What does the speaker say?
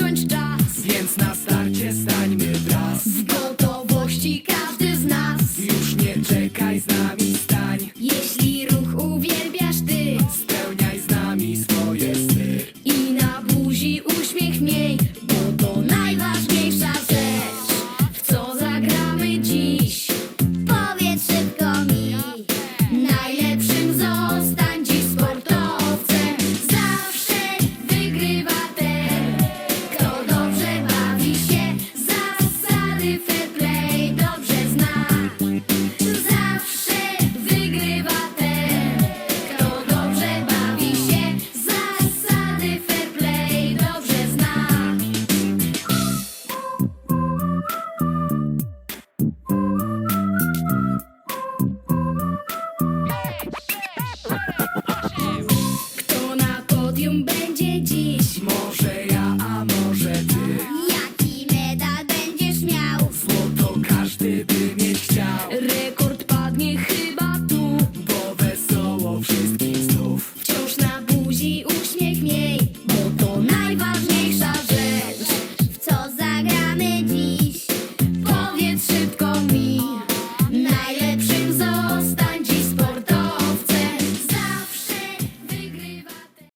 zacząć czas. Więc na starcie stańmy wraz Z gotowości każdy z nas. Już nie czekaj z nami.